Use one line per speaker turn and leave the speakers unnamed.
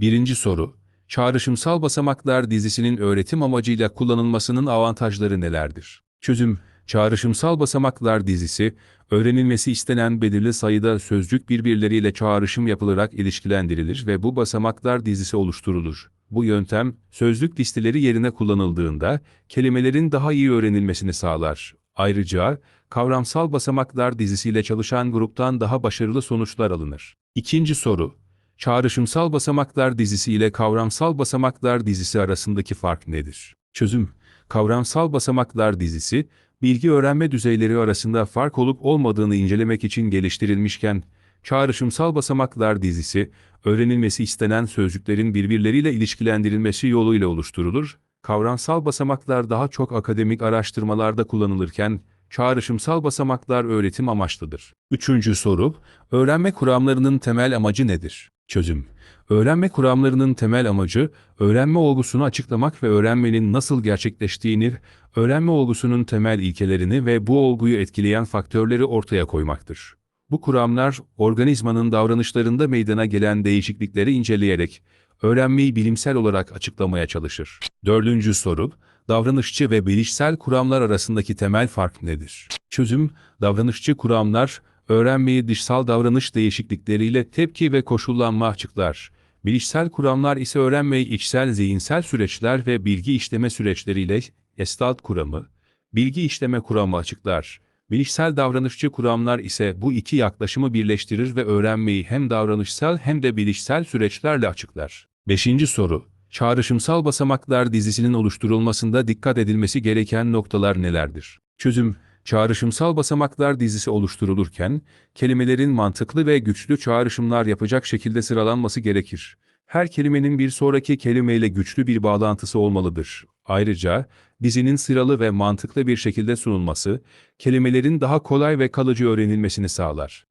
Birinci soru. Çağrışımsal basamaklar dizisinin öğretim amacıyla kullanılmasının avantajları nelerdir? Çözüm. Çağrışımsal basamaklar dizisi, öğrenilmesi istenen belirli sayıda sözcük birbirleriyle çağrışım yapılarak ilişkilendirilir ve bu basamaklar dizisi oluşturulur. Bu yöntem, sözlük listeleri yerine kullanıldığında, kelimelerin daha iyi öğrenilmesini sağlar. Ayrıca, kavramsal basamaklar dizisiyle çalışan gruptan daha başarılı sonuçlar alınır. İkinci soru. Çağrışımsal basamaklar dizisi ile kavramsal basamaklar dizisi arasındaki fark nedir? Çözüm. Kavramsal basamaklar dizisi, bilgi öğrenme düzeyleri arasında fark olup olmadığını incelemek için geliştirilmişken, çağrışımsal basamaklar dizisi, öğrenilmesi istenen sözcüklerin birbirleriyle ilişkilendirilmesi yoluyla oluşturulur. Kavramsal basamaklar daha çok akademik araştırmalarda kullanılırken, çağrışımsal basamaklar öğretim amaçlıdır. Üçüncü soru, öğrenme kuramlarının temel amacı nedir? Çözüm. Öğrenme kuramlarının temel amacı, öğrenme olgusunu açıklamak ve öğrenmenin nasıl gerçekleştiğini, öğrenme olgusunun temel ilkelerini ve bu olguyu etkileyen faktörleri ortaya koymaktır. Bu kuramlar, organizmanın davranışlarında meydana gelen değişiklikleri inceleyerek, öğrenmeyi bilimsel olarak açıklamaya çalışır. Dördüncü soru, davranışçı ve bilişsel kuramlar arasındaki temel fark nedir? Çözüm, davranışçı kuramlar, öğrenmeyi dışsal davranış değişiklikleriyle tepki ve koşullanma açıklar. Bilişsel kuramlar ise öğrenmeyi içsel zihinsel süreçler ve bilgi işleme süreçleriyle Gestalt kuramı, bilgi işleme kuramı açıklar. Bilişsel davranışçı kuramlar ise bu iki yaklaşımı birleştirir ve öğrenmeyi hem davranışsal hem de bilişsel süreçlerle açıklar. Beşinci soru. Çağrışımsal basamaklar dizisinin oluşturulmasında dikkat edilmesi gereken noktalar nelerdir? Çözüm. Çağrışımsal basamaklar dizisi oluşturulurken, kelimelerin mantıklı ve güçlü çağrışımlar yapacak şekilde sıralanması gerekir. Her kelimenin bir sonraki kelimeyle güçlü bir bağlantısı olmalıdır. Ayrıca, dizinin sıralı ve mantıklı bir şekilde sunulması, kelimelerin daha kolay ve kalıcı öğrenilmesini sağlar.